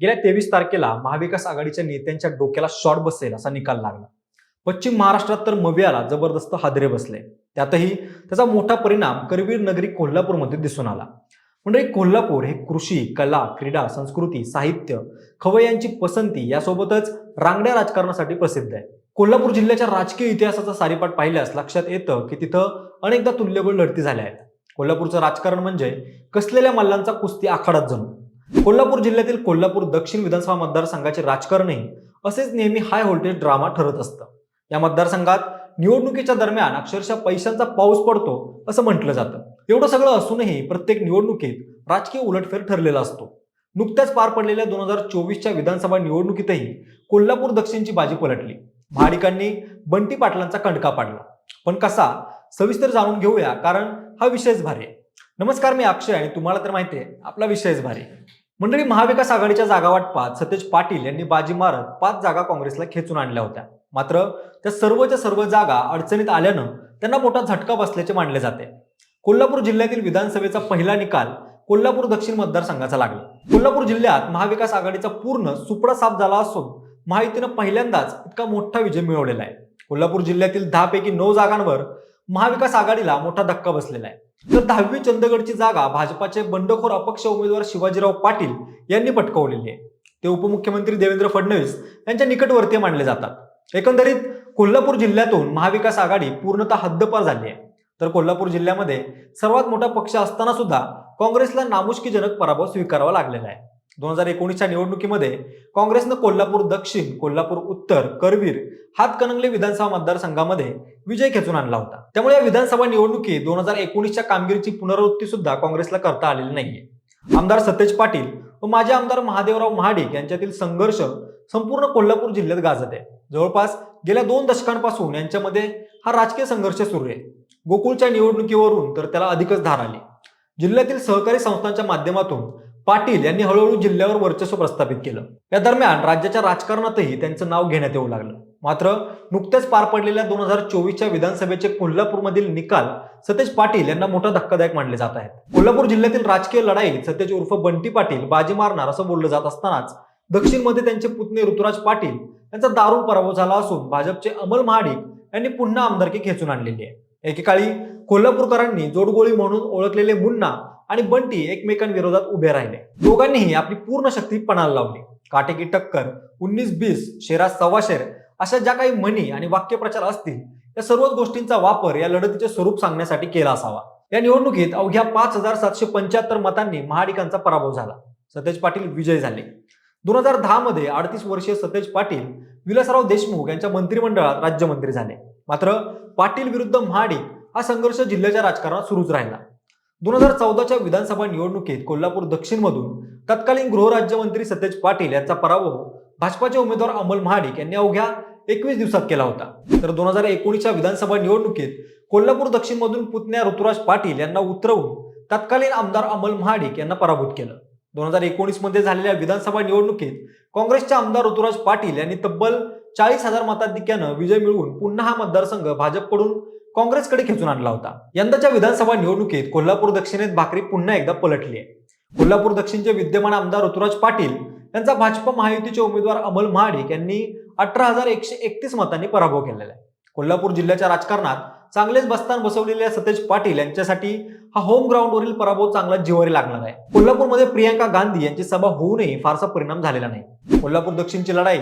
गेल्या तेवीस तारखेला महाविकास आघाडीच्या नेत्यांच्या डोक्याला शॉट बसेल असा निकाल लागला. पश्चिम महाराष्ट्रात तर मवियाला जबरदस्त हादरे बसले. त्यातही त्याचा मोठा परिणाम करवीर नगरी कोल्हापूरमध्ये दिसून आला. म्हणजे कोल्हापूर हे कृषी कला क्रीडा संस्कृती साहित्य खवय्यांची पसंती यासोबतच रांगड्या राजकारणासाठी प्रसिद्ध आहे. कोल्हापूर जिल्ह्याच्या राजकीय इतिहासाचा सारीपाठ पाहिल्यास लक्षात येतं की तिथं अनेकदा तुल्यबळ लढती झाल्या आहेत. कोल्हापूरचं राजकारण म्हणजे कसलेल्या मल्लांचा कुस्ती आखाडात जणू. कोल्हापूर जिल्ह्यातील कोल्हापूर दक्षिण विधानसभा मतदारसंघाचे राजकारणही असेच नेहमी हाय व्होल्टेज ड्रामा ठरत असतं. या मतदारसंघात निवडणुकीच्या दरम्यान अक्षरशः पैशांचा पाऊस पडतो असं म्हटलं जातं. एवढं सगळं असूनही प्रत्येक निवडणुकीत राजकीय उलटफेर ठरलेला असतो. नुकत्याच पार पडलेल्या दोन हजार चोवीसच्या विधानसभा निवडणुकीतही कोल्हापूर दक्षिणची बाजी पलटली. महाडिकांनी बंटी पाटलांचा कणका पाडला. पण कसा? सविस्तर जाणून घेऊया कारण हा विषयच भारी आहे. नमस्कार मी अक्षय आणि तुम्हाला तर माहिती आहे आपला विषयच भारी. मंडळी महाविकास आघाडीच्या जागा वाटपात सतेज पाटील यांनी बाजी मारत पाच जागा काँग्रेसला खेचून आणल्या होत्या. मात्र त्या सर्वच्या सर्व जागा अडचणीत आल्यानं त्यांना मोठा झटका बसल्याचे मानले जाते. कोल्हापूर जिल्ह्यातील विधानसभेचा पहिला निकाल कोल्हापूर दक्षिण मतदारसंघाचा लागला. कोल्हापूर जिल्ह्यात महाविकास आघाडीचा पूर्ण सुपडा साफ झाला असून महायुतीनं पहिल्यांदाच इतका मोठा विजय मिळवलेला आहे. कोल्हापूर जिल्ह्यातील दहा पैकी नऊ जागांवर महाविकास आघाडीला मोठा धक्का बसलेला आहे. तर दहावी चंदगडची जागा भाजपाचे बंडखोर अपक्ष उमेदवार शिवाजीराव पाटील यांनी पटकावलेली आहे. ते उपमुख्यमंत्री देवेंद्र फडणवीस यांच्या निकटवर्तीय मानले जातात. एकंदरीत कोल्हापूर जिल्ह्यातून महाविकास आघाडी पूर्णतः हद्दपार झाली आहे. तर कोल्हापूर जिल्ह्यामध्ये सर्वात मोठा पक्ष असताना सुद्धा काँग्रेसला नामुष्कीजनक पराभव स्वीकारावा लागलेला आहे. दोन हजार एकोणीसच्या निवडणुकीमध्ये काँग्रेसनं कोल्हापूर दक्षिण कोल्हापूर उत्तर करवीर हातकणंगले विधानसभा मतदारसंघामध्ये विजय खेचून आणला होता. त्यामुळे या विधानसभा निवडणुकीत दोन हजार एकोणीसच्या कामगिरीची पुनरावृत्ती सुद्धा काँग्रेसला करता आलेली नाहीये. आमदार सतेज पाटील व माजी आमदार महादेवराव महाडिक यांच्यातील संघर्ष संपूर्ण कोल्हापूर जिल्ह्यात गाजत आहे. जवळपास गेल्या दोन दशकांपासून यांच्यामध्ये हा राजकीय संघर्ष सुरू आहे. गोकुळच्या निवडणुकीवरून तर त्याला अधिकच धार आली. जिल्ह्यातील सहकारी संस्थांच्या माध्यमातून पाटील यांनी हळूहळू जिल्ह्यावर वर्चस्व प्रस्थापित केलं. या दरम्यान राज्याच्या राजकारणातही त्यांचं नाव घेण्यात येऊ लागलं. मात्र नुकत्याच पार पडलेल्या दोन हजार चोवीसच्या विधानसभेचे कोल्हापूरमधील निकाल सतेज पाटील यांना मोठा धक्कादायक मानले जात आहेत. कोल्हापूर जिल्ह्यातील राजकीय लढाईत सतेज उर्फ बंटी पाटील बाजी मारणार असं बोललं जात असतानाच दक्षिणमध्ये त्यांचे पुतणे ऋतुराज पाटील यांचा दारुण पराभव झाला असून भाजपचे अमल महाडिक यांनी पुन्हा आमदारकी खेचून आणलेली आहे. एकेकाळी कोल्हापूरकरांनी जोडगोळी म्हणून ओळखलेले मुन्ना आणि बंटी एकमेकांविरोधात उभे राहिले. दोघांनीही आपली पूर्ण शक्ती पणाला लावली. काटेकी टक्कर उन्नीस बीस शेरा सव्वाशेर अशा ज्या काही म्हणी आणि वाक्यप्रचार असतील या सर्वच गोष्टींचा वापर या लढतीचे स्वरूप सांगण्यासाठी केला असावा. या निवडणुकीत अवघ्या पाच हजार सातशे पंच्याहत्तर मतांनी महाडिकांचा पराभव झाला. सतेज पाटील विजय झाले. दोन हजार दहा मध्ये अडतीस वर्षीय सतेज पाटील विलासराव देशमुख यांच्या मंत्रिमंडळात राज्यमंत्री झाले. मात्र पाटील विरुद्ध महाडिक हा संघर्ष जिल्ह्याच्या राजकारणात सुरूच राहिला. दोन हजार चौदाच्या विधानसभा निवडणुकीत कोल्हापूर दक्षिणमधून तत्कालीन गृहराज्यमंत्री सतेज पाटील यांचा पराभव भाजपाचे उमेदवार अमल महाडिक यांनी अवघ्या एकवीस दिवसात केला होता. तर दोन हजार एकोणीसच्या विधानसभा निवडणुकीत कोल्हापूर दक्षिणमधून पुतण्या ऋतुराज पाटील यांना उतरवून तत्कालीन आमदार अमल महाडिक यांना पराभूत केलं. दोन हजार एकोणीसमध्ये झालेल्या विधानसभा निवडणुकीत काँग्रेसचे आमदार ऋतुराज पाटील यांनी तब्बल चाळीस हजार मताधिक्यानं विजय मिळवून पुन्हा हा मतदारसंघ भाजपकडून काँग्रेसकडे खेचून आणला होता. यंदाच्या विधानसभा निवडणुकीत कोल्हापूर दक्षिणेत भाकरी पुन्हा एकदा पलटली आहे कोल्हापूर दक्षिणचे विद्यमान आमदार ऋतुराज पाटील यांचा भाजप महायुतीचे उमेदवार अमल महाडिक यांनी अठरा हजार एकशे एकतीस मतांनी पराभव केलेला आहे. कोल्हापूर जिल्ह्याच्या राजकारणात चांगलेच बस्तान बसवलेल्या सतेज पाटील यांच्यासाठी हा होम ग्राउंडवरील पराभव चांगला जिवारी लागणार आहे. कोल्हापूरमध्ये प्रियांका गांधी यांची सभा होऊनही फारसा परिणाम झालेला नाही. कोल्हापूर दक्षिणची लढाई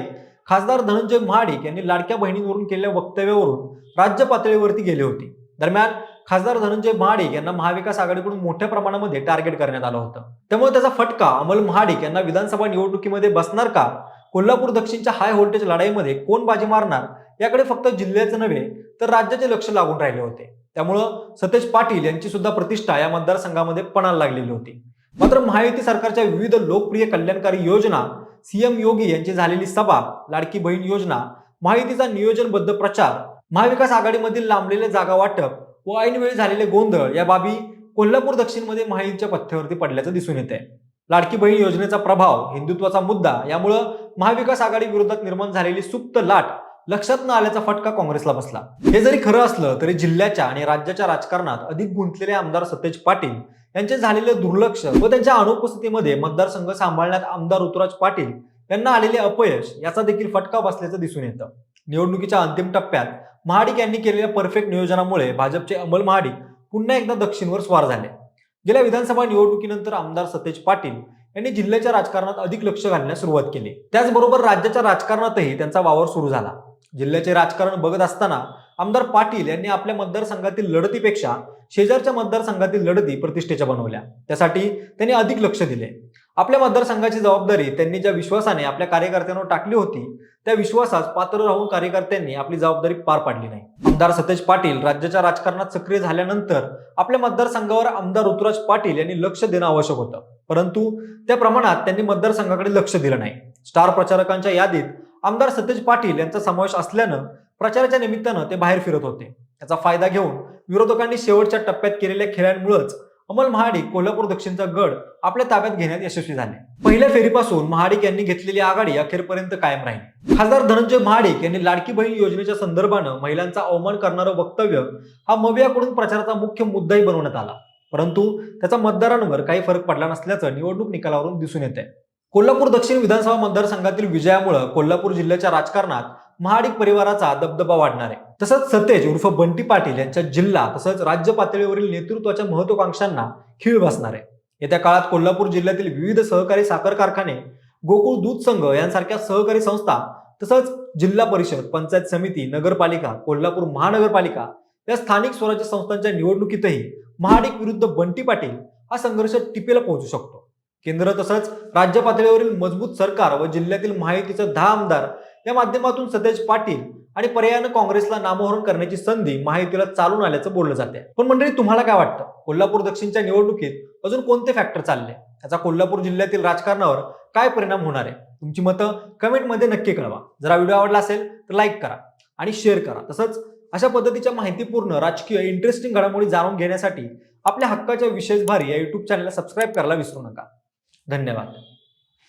खासदार धनंजय महाडिक यांनी लाडक्या बहिणींवरून केलेल्या वक्तव्यावरून राज्य पातळीवरती गेली होती. दरम्यान खासदार धनंजय महाडिक यांना महाविकास आघाडीकडून मोठ्या प्रमाणामध्ये टार्गेट करण्यात आलं होतं. त्यामुळे त्याचा फटका अमल महाडिक यांना विधानसभा निवडणुकीमध्ये बसणार का? कोल्हापूर दक्षिणच्या हाय व्होल्टेज लढाईमध्ये कोण बाजी मारणार? याकडे फक्त जिल्ह्याचं नव्हे तर राज्याचे लक्ष लागून राहिले होते. त्यामुळं सतेज पाटील यांची सुद्धा प्रतिष्ठा या मतदारसंघामध्ये पणाला लागलेली होती. मात्र महायुती सरकारच्या विविध लोकप्रिय कल्याणकारी योजना सीएम योगी यांची झालेली सभा लाडकी बहीण योजना महायुतीचा नियोजनबद्ध प्रचार महाविकास आघाडीमधील लांबलेले जागा वाटप व ऐनवेळी झालेले गोंधळ या बाबी कोल्हापूर दक्षिणमध्ये महायुतीच्या पथ्यावरती पडल्याचं दिसून येत आहे लाडकी बहीण योजनेचा प्रभाव हिंदुत्वाचा मुद्दा यामुळं महाविकास आघाडी विरोधात निर्माण झालेली सुप्त लाट लक्षात न आल्याचा फटका काँग्रेसला बसला. हे जरी खरं असलं तरी जिल्ह्याच्या आणि राज्याच्या राजकारणात अधिक गुंतलेले आमदार सतेज पाटील यांचे झालेले दुर्लक्ष व त्यांच्या अनुपस्थितीमध्ये मतदारसंघ सांभाळण्यात आमदार ऋतुराज पाटील यांना आलेले अपयश याचा देखील फटका बसल्याचं दिसून येतं. निवडणुकीच्या अंतिम टप्प्यात महाडिक यांनी केलेल्या परफेक्ट नियोजनामुळे भाजपचे अमल महाडिक पुन्हा एकदा दक्षिणवर स्वार झाले. गेल्या विधानसभा निवडणुकीनंतर आमदार सतेज पाटील यांनी जिल्ह्याच्या राजकारणात अधिक लक्ष घालण्यास सुरुवात केली. त्याचबरोबर राज्याच्या राजकारणातही त्यांचा वावर सुरू झाला. जिल्ह्याचे राजकारण बघत असताना आमदार पाटील यांनी आपल्या मतदारसंघातील लढतीपेक्षा शेजारच्या मतदारसंघातील लढती प्रतिष्ठेच्या बनवल्या. त्यासाठी त्यांनी अधिक लक्ष दिले. आपल्या मतदारसंघाची जबाबदारी त्यांनी ज्या विश्वासाने आपल्या कार्यकर्त्यांवर टाकली होती त्या विश्वासास पात्र राहून कार्यकर्त्यांनी आपली जबाबदारी पार पाडली नाही. आमदार सतेज पाटील राज्याच्या राजकारणात सक्रिय झाल्यानंतर आपल्या मतदारसंघावर आमदार ऋतुराज पाटील यांनी लक्ष देणं आवश्यक होतं. परंतु त्या प्रमाणात त्यांनी मतदारसंघाकडे लक्ष दिलं नाही. स्टार प्रचारकांच्या यादीत आमदार सतेज पाटील यांचा समावेश असल्यानं प्रचाराच्या निमित्तानं ते बाहेर फिरत होते. याचा फायदा घेऊन विरोधकांनी शेवटच्या टप्प्यात केलेल्या खेळांमुळेच अमल महाडिक कोल्हापूर दक्षिणचा गड आपल्या ताब्यात घेण्यात यशस्वी झाले. पहिल्या फेरीपासून महाडिक यांनी घेतलेली आघाडी अखेरपर्यंत कायम राहील. खासदार धनंजय महाडिक यांनी लाडकी बहीण योजनेच्या संदर्भानं महिलांचा अवमान करणारं वक्तव्य हा मवियाकडून प्रचाराचा मुख्य मुद्दाही बनवण्यात आला. परंतु त्याचा मतदारांवर काही फरक पडला नसल्याचं निवडणूक निकालावरून दिसून येत आहे कोल्हापूर दक्षिण विधानसभा मतदारसंघातील विजयामुळे कोल्हापूर जिल्ह्याच्या राजकारणात महाडिक परिवाराचा दबदबा वाढणार आहे. तसंच सतेज उर्फ बंटी पाटील यांच्या जिल्हा तसंच राज्य पातळीवरील नेतृत्वाच्या महत्वाकांक्षांना खीळ बसणार आहे. येत्या काळात कोल्हापूर जिल्ह्यातील विविध सहकारी साखर कारखाने गोकुळ दूध संघ यांसारख्या सहकारी संस्था तसंच जिल्हा परिषद पंचायत समिती नगरपालिका कोल्हापूर महानगरपालिका या स्थानिक स्वराज्य संस्थांच्या निवडणुकीतही महाडिक विरुद्ध बंटी पाटील हा संघर्ष टिपेला पोहोचू शकतो. केंद्र तसंच राज्य पातळीवरील मजबूत सरकार व जिल्ह्यातील माहितीचे दहा आमदार या माध्यमातून सतेज पाटील आणि पर्यायानं काँग्रेसला नामोहरण करण्याची संधी माहितीला चालून आल्याचं बोललं जाते पण मंडळी तुम्हाला काय वाटतं? कोल्हापूर दक्षिणच्या निवडणुकीत अजून कोणते फॅक्टर चालले? याचा कोल्हापूर जिल्ह्यातील राजकारणावर काय परिणाम होणार आहे? तुमची मतं कमेंटमध्ये नक्की कळवा. जर व्हिडिओ आवडला असेल तर लाईक करा आणि शेअर करा. तसंच अशा पद्धतीच्या माहितीपूर्ण राजकीय इंटरेस्टिंग घडामोडी जाणून घेण्यासाठी आपल्या हक्काच्या विशेष भारी या युट्यूब चॅनलला सबस्क्राईब करायला विसरू नका. धन्यवाद.